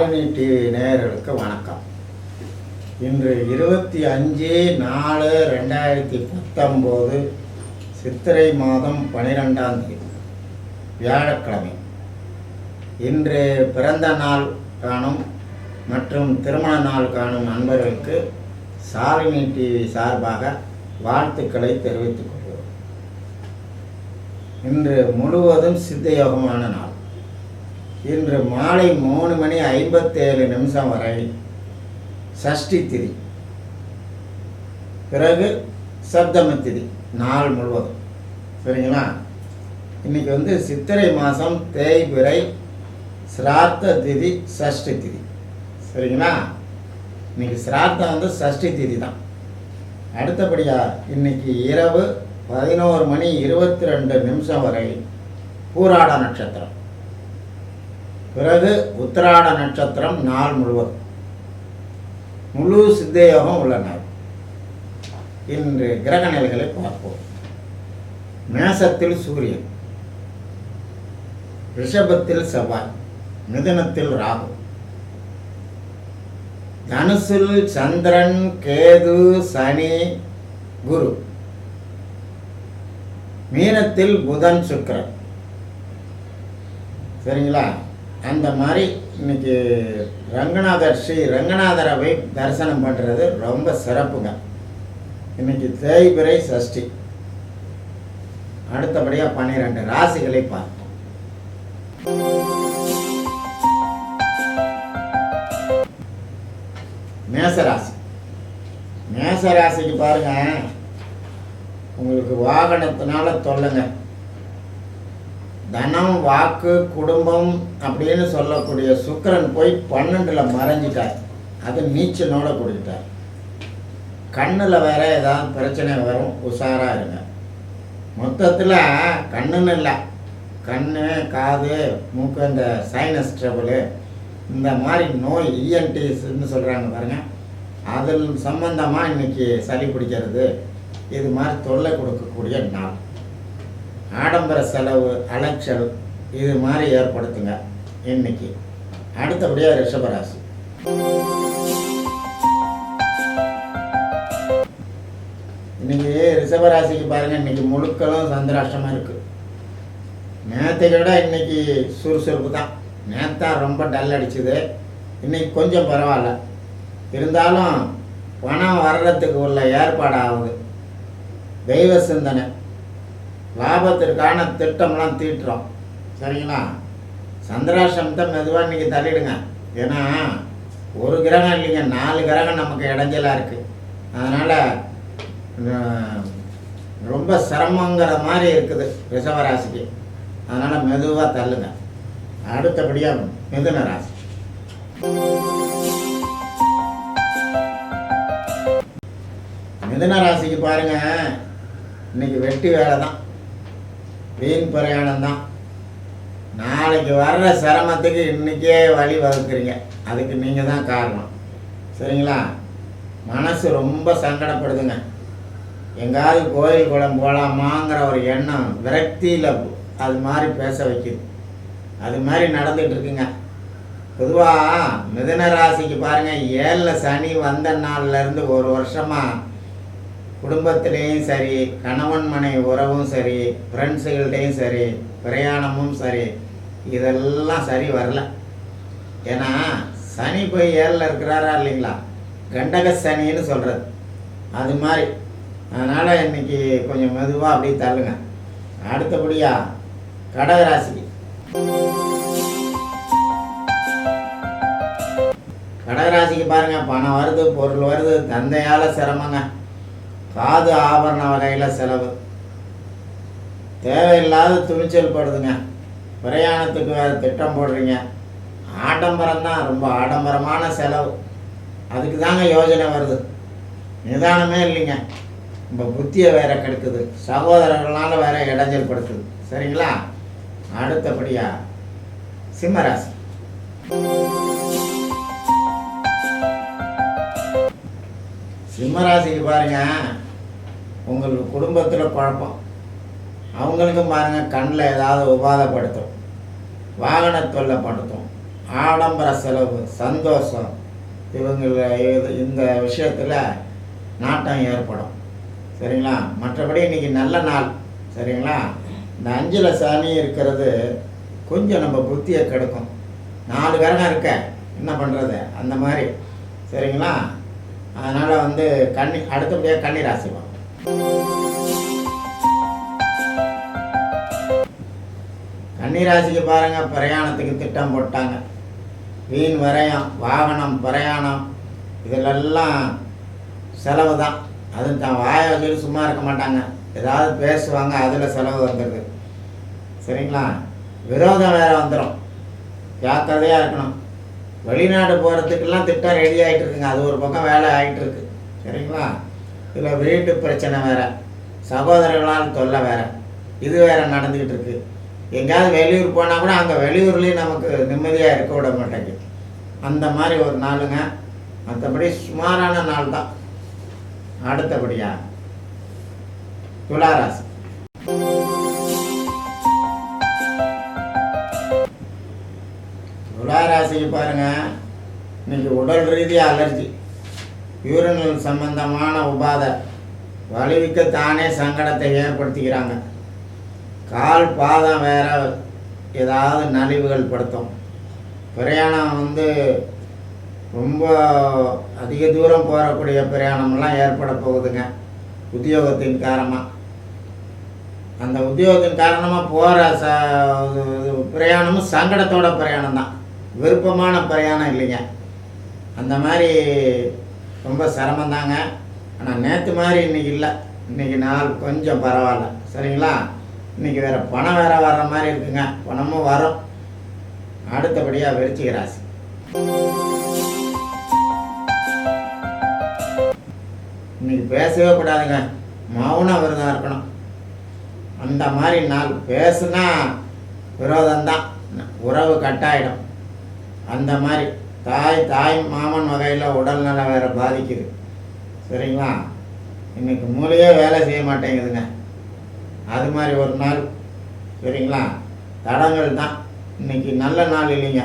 Shalini TV நேயர்களுக்கு வணக்கம். இன்று இருபத்தி அஞ்சு நாலு ரெண்டாயிரத்தி பத்தொம்போது சித்திரை மாதம் பனிரெண்டாம் தேதி வியாழக்கிழமை. இன்று பிறந்த நாள் காணும் மற்றும் திருமண நாள் காணும் நண்பர்களுக்கு சாலினி டிவி சார்பாக வாழ்த்துக்களை தெரிவித்துக் கொள்கிறோம். இன்று முழுவதும் சித்தயோகமான நாள். இன்று மாலை மூணு மணி ஐம்பத்தேழு நிமிஷம் வரை சஷ்டி திதி. பிறகு சப்தம திதி நாள் முழுவதும். சரிங்களா? இன்னைக்கு வந்து சித்திரை மாதம் தேய்பிறை சிரார்த்த திதி சஷ்டி திதி. சரிங்களா? இன்னைக்கு சிரார்த்தம் வந்து சஷ்டி திதி தான். அடுத்தபடியாக இன்னைக்கு இரவு பதினோரு மணி இருபத்தி ரெண்டு நிமிஷம் வரை பூராட நட்சத்திரம். பிறகு உத்திராட நட்சத்திரம் நாள் முழுவதும் முழு சித்தயோகம் உள்ள நாள் இன்று கிரக நிலைகளை பார்ப்போம். மேசத்தில் சூரியன் ரிஷபத்தில் செவ்வாய் மிதுனத்தில் ராகு தனுசில் சந்திரன் கேது சனி குரு மீனத்தில் புதன் சுக்கரன். சரிங்களா? அந்த மாதிரி இன்னைக்கு ரங்கநாதர் ஸ்ரீ ரங்கநாதரை போய் தரிசனம் பண்ணுறது ரொம்ப சிறப்புங்க. இன்னைக்கு தேய்பிரை சஷ்டி. அடுத்தபடியாக பன்னிரெண்டு ராசிகளை பார்ப்போம். மேசராசி. மேசராசிக்கு பாருங்க உங்களுக்கு வாகனத்தினால தொல்லைங்க. தனம் வாக்கு குடும்பம் அப்படின்னு சொல்லக்கூடிய சுக்கிரன் போய் பன்னெண்டில் மறைஞ்சிட்டார். அது நீச்சலோட கொடுத்துட்டார். கண்ணில் வேற ஏதாவது பிரச்சனை வரும் உஷாராக இருங்க. மொத்தத்தில் கண்ணுன்னு இல்லை. கண் காது மூக்கு இந்த சைனஸ் ட்ரபிள் இந்த மாதிரி நோய் இஎன்டிஸ்ன்னு சொல்கிறாங்க பாருங்க. அதில் சம்பந்தமாக இன்னைக்கு சளி பிடிக்கிறது. இது மாதிரி தொல்லை கொடுக்கக்கூடிய நாள். ஆடம்பர செலவு அலைச்சல் இது மாதிரி ஏற்படுத்துங்க இன்னைக்கு. அடுத்தபடியாக ரிஷபராசி. இன்னைக்கு ரிஷபராசிக்கு பாருங்க இன்னைக்கு முழுக்களும் சந்திராஷ்டமாக இருக்கு. நேற்றை விட இன்னைக்கு சுறுசுறுப்பு தான். நேத்தா ரொம்ப டல் அடிச்சுது. இன்னைக்கு கொஞ்சம் பரவாயில்ல. இருந்தாலும் பணம் வர்றதுக்கு உள்ள ஏற்பாடு ஆகுது தெய்வ சிந்தனை. லாபத்திற்கான திட்டம்லாம் தீட்டுறோம். சரிங்களா? சந்திராஷ்டமத்தை மெதுவாக இன்றைக்கி தள்ளிடுங்க. ஏன்னா ஒரு கிரகம் இல்லைங்க நாலு கிரகம் நமக்கு இடைஞ்சலாக இருக்குது அதனால் ரொம்ப சிரமங்கிற மாதிரி இருக்குது ரிஷவராசிக்கு அதனால் மெதுவாக தள்ளுங்க. அடுத்தபடியாக மிதுன ராசி. மிதுன ராசிக்கு பாருங்கள் இன்னைக்கு வெட்டி வேலை தான் வீண் பிரயாணம் தான் நாளைக்கு வர்ற சிரமத்துக்கு இன்றைக்கே வழி வகுக்கிறீங்க. அதுக்கு நீங்கள் தான் காரணம். சரிங்களா? மனசு ரொம்ப சங்கடப்படுதுங்க. எங்காவது கோயில் குளம் போகலாமாங்கிற ஒரு எண்ணம் விரக்தியில் அது மாதிரி பேச வைக்குது. அது மாதிரி நடந்துகிட்டு இருக்குங்க. பொதுவாக மிதன ராசிக்கு பாருங்கள் ஏழில் சனி வந்த நாள்லேருந்து ஒரு வருஷமாக குடும்பத்திலையும் சரி கணவன் மனை உறவும் சரி ஃப்ரெண்ட்ஸுகள்கிட்டையும் சரி பிரயாணமும் சரி இதெல்லாம் சரி வரல. ஏன்னா சனி போய் ஏழில் இருக்கிறாரா இல்லைங்களா? கண்டக சனின்னு சொல்கிறது அது மாதிரி. அதனால் இன்னைக்கு கொஞ்சம் மெதுவாக அப்படியே தள்ளுங்க. அடுத்தபடியாக கடகராசிக்கு. கடகராசிக்கு பாருங்கள் பணம் வருது பொருள் வருது தந்தையால் சிரமங்க. காது ஆபரண வகையில் செலவு. தேவையில்லாத துணிச்சல் படுதுங்க. பிரயாணத்துக்கு வேறு திட்டம் போடுறீங்க. ஆடம்பரம் தான் ரொம்ப ஆடம்பரமான செலவு. அதுக்கு தாங்க யோஜனை வருது. நிதானமே இல்லைங்க. நம்ம புத்தியை வேற கெடுக்குது. சகோதரர்களால் வேற இடைஞ்சல் படுத்துது. சரிங்களா? அடுத்தபடியா சிம்மராசி. சிம்மராசிக்கு பாருங்க. உங்கள் குடும்பத்தில் குழப்பம். அவங்களுக்கும் பாருங்கள் கண்ணில் ஏதாவது உபாதப்படுத்தும். வாகன தொல்லைப்படுத்தும் ஆடம்பர செலவு சந்தோஷம். இவங்கள இது- இந்த விஷயத்தில் நாட்டம் ஏற்படும். சரிங்களா? மற்றபடி இன்றைக்கி நல்ல நாள். சரிங்களா? இந்த அஞ்சில் சனி இருக்கிறது கொஞ்சம் நம்ம புத்தியை கெடுக்கும். நாலு கிரகம் இருக்க என்ன பண்ணுறது அந்த மாதிரி. சரிங்களா? அதனால் வந்து கன்னி அடுத்தபடியாக கன்னி ராசி கன்னிராசிக்கு பாருங்க பிரயாணத்துக்கு திட்டம் போட்டாங்க. வீண் வரையம் வாகனம் பிரயாணம் இதிலெல்லாம் செலவு தான். அதுவும் தான் வாயை வச்சுட்டு சும்மா இருக்க மாட்டாங்க. ஏதாவது பேசுவாங்க அதில் செலவு வந்துடுது சரிங்களா? விரோதம் வேறு வந்துடும் ஜாக்கிரதையாக இருக்கணும். வெளிநாடு போகிறதுக்கெல்லாம் திட்டம் ரெடி ஆகிட்டு இருக்குங்க. அது ஒரு பக்கம் வேலை ஆகிட்டு இருக்கு. சரிங்களா? இதில் வீட்டு பிரச்சனை வேற. சகோதரர்களால் தொல்லை வேறு. இது வேற நடந்துக்கிட்டு இருக்கு. எங்கேயாவது வெளியூர் போனால் கூட அங்கே வெளியூர்லேயும் நமக்கு நிம்மதியாக இருக்க விட மாட்டேங்குது. அந்த மாதிரி ஒரு நாளுங்க. மற்றபடி சுமாரான நாள் தான். அடுத்தபடியா? துளாராசி. துளாராசிக்கு பாருங்க. இன்னைக்கு உடல் ரீதியாக அலர்ஜி. யூரினல் சம்பந்தமான உபாதை வலிவிக்க தானே சங்கடத்தை ஏற்படுத்திக்கிறாங்க. கால் பாதம் வேற ஏதாவது நலிவுகள் படுத்தும். பிரயாணம் வந்து ரொம்ப அதிக தூரம் போகக்கூடிய பிரயாணம்லாம் ஏற்பட போகுதுங்க உத்தியோகத்தின் காரணமாக அந்த உத்தியோகத்தின் காரணமாக போகிற ச இது பிரயாணமும் சங்கடத்தோட பிரயாணம் தான் விருப்பமான பிரயாணம் இல்லைங்க. அந்த மாதிரி ரொம்ப சிரமந்தாங்க ஆனால் நேற்று மாதிரி இன்னைக்கு இல்லை. இன்னைக்கு நாள் கொஞ்சம் பரவாயில்ல. சரிங்களா? இன்னைக்கு வேறு பணம் வேறு வர்ற மாதிரி இருக்குங்க. பணமும் வரும். அடுத்தபடியாக விருச்சிக ராசி. இன்னைக்கு பேசவே கூடாதுங்க. மௌன விரதம் இருக்கணும். அந்த மாதிரி நாள் பேசுனா விரோதம்தான். உறவு கட்டாயிடும். அந்த மாதிரி தாய் தாய் மாமன் வகையில் உடல்நலம் வேறு பாதிக்குது. சரிங்களா? இன்னைக்கு மூளையே வேலை செய்ய மாட்டேங்குதுங்க. அது மாதிரி ஒரு நாள். சரிங்களா? தடங்கள் தான். இன்னைக்கு நல்ல நாள் இல்லைங்க.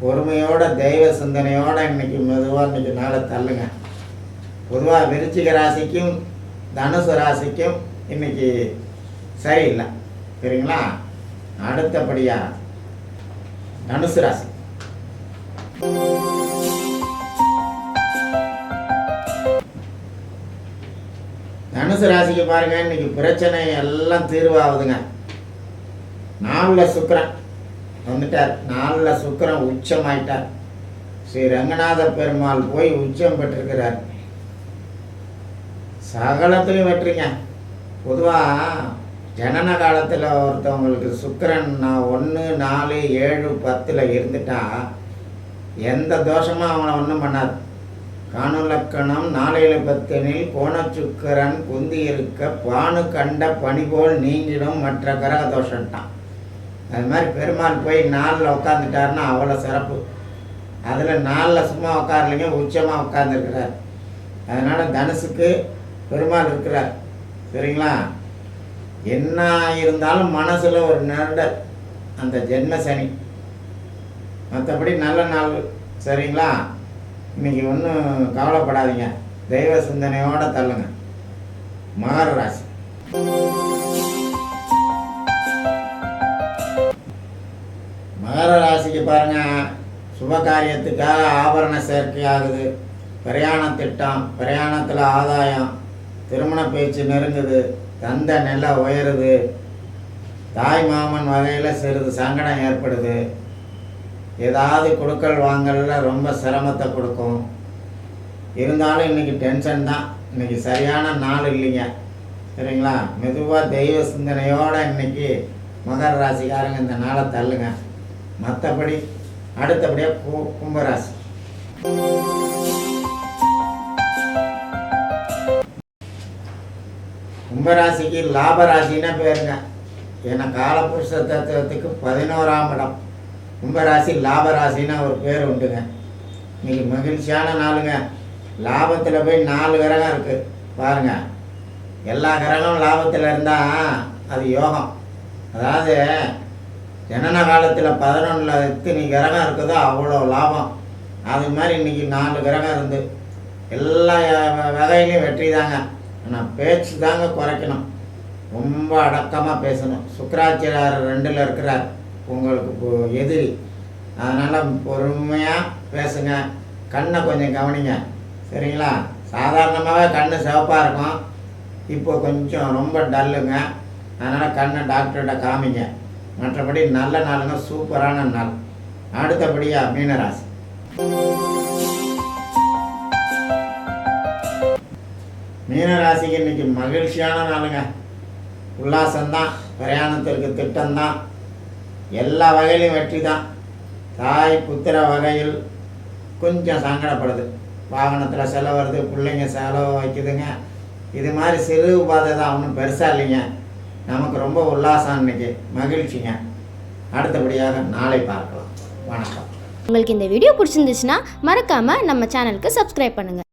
பொறுமையோட தெய்வ சிந்தனையோடு இன்னைக்கு மெதுவாக இன்றைக்கி நாளை தள்ளுங்க. பொதுவாக விருச்சிக ராசிக்கும் தனுசு ராசிக்கும் இன்னைக்கு சரியில்லை. சரிங்களா? அடுத்தபடியாக தனுசு ராசி. தனுசு ராசிக்கு பாருங்க இன்னைக்கு பிரச்சனை எல்லாம் தீர்வாகுதுங்க. நாளில் சுக்கரன் வந்துட்டார். நாளில் சுக்கிரன் உச்சமாயிட்டார். ஸ்ரீ ரங்கநாத பெருமாள் போய் உச்சம் பெற்றிருக்கிறார். சகலத்திலையும் வெற்றிங்க. பொதுவாக ஜனன காலத்தில் ஒருத்தவங்களுக்கு சுக்கிரன் ஒன்று நாலு ஏழு பத்தில் இருந்துட்டா எந்த தோஷமும் அவனை ஒன்றும் பண்ணாது. காணுலக்கணம் நாளையில பத்தனில் கோணச்சுக்கரன் குந்தி இருக்க பானு கண்ட பனி போல் நீங்கிடும் மற்ற கிரக தோஷம்ட்டான். அது மாதிரி பெருமாள் போய் நாளில் உட்காந்துட்டாருன்னா அவ்வளோ சிறப்பு. அதில் நாளில் சும்மா உட்காரலைங்க உச்சமாக உட்காந்துருக்கிறார் அதனால் தனுசுக்கு பெருமாள் இருக்கிறார். சரிங்களா? என்ன இருந்தாலும் மனசில் ஒரு நெருடல் அந்த ஜென்ம சனி மற்றபடி நல்ல நாள் சரிங்களா? இன்னைக்கு ஒன்றும் கவலைப்படாதீங்க. தெய்வ சிந்தனையோடு தள்ளுங்க. மகர ராசி. மகர ராசிக்கு பாருங்கள் சுப காரியத்துக்காக ஆபரண சேர்க்கை ஆகுது. பிரயாண திட்டம் பிரயாணத்தில் ஆதாயம் திருமண பேச்சு நெருங்குது. தந்த நிலை உயருது. தாய் மாமன் வகையில் சிறிது சங்கடம் ஏற்படுது. ஏதாவது கொடுக்கல் வாங்கல ரொம்ப சிரமத்தை கொடுக்கும். இருந்தாலும் இன்றைக்கி டென்ஷன் தான். இன்னைக்கு சரியான நாள் இல்லைங்க. சரிங்களா? மெதுவாக தெய்வ சிந்தனையோடு இன்னைக்கு மகர ராசிக்காரங்க இந்த நாளை தள்ளுங்க. மற்றபடி அடுத்தபடியாக கு கும்பராசி. கும்பராசிக்கு லாபராசின்னா பேருங்க. ஏன்னா காலபுருஷ தத்துவத்துக்கு பதினோராம் இடம். கும்பராசி லாபராசின்னு ஒரு பேர் உண்டுங்க. இன்னைக்கு மகிழ்ச்சியான நாளுங்க. லாபத்தில் போய் நாலு கிரகம் இருக்குது பாருங்க. எல்லா கிரகமும் லாபத்தில் இருந்தால் அது யோகம். அதாவது ஜனன காலத்தில் பதினொன்றில் எத்தனை கிரகம் இருக்குதோ அவ்வளோ லாபம். அது மாதிரி இன்றைக்கி நாலு கிரகம் இருந்து எல்லா வ- வகையிலையும் வெற்றி தாங்க. ஆனால் பேச்சு தாங்க குறைக்கணும். ரொம்ப அடக்கமாக பேசணும். சுக்கராச்சாரியர் ரெண்டில் இருக்கிறார். உங்களுக்கு இப்போ எதிரி. அதனால் பொறுமையாக பேசுங்க. கண்ணை கொஞ்சம் கவனிங்க. சரிங்களா? சாதாரணமாகவே கண் சிவப்பாக இருக்கும். இப்போ கொஞ்சம் ரொம்ப டல்லுங்க. அதனால் கண்ணை டாக்டர்கிட்ட காமிங்க. மற்றபடி நல்ல நாளுங்க சூப்பரான நாள். அடுத்தபடியாக மீனராசி. மீனராசிக்கு இன்னைக்கு மகிழ்ச்சியான நாளுங்க. உல்லாசம்தான். பிரயாணத்திற்கு திட்டம்தான். எல்லா வகையிலையும் வெற்றி தான் தாய் புத்திர வகையில் கொஞ்சம் சங்கடப்படுது. வாகனத்தில் செலவு பிள்ளைங்க செலவு வைக்குதுங்க. இது மாதிரி சிறு உபாதை தான் ஒன்றும் பெருசாக இல்லைங்க. நமக்கு ரொம்ப உல்லாசம் இன்னைக்கு மகிழ்ச்சிங்க. அடுத்தபடியாக நாளை பார்க்கலாம். வணக்கம். உங்களுக்கு இந்த வீடியோ பிடிச்சிருந்துச்சுன்னா மறக்காமல் நம்ம சேனலுக்கு சப்ஸ்கிரைப் பண்ணுங்கள்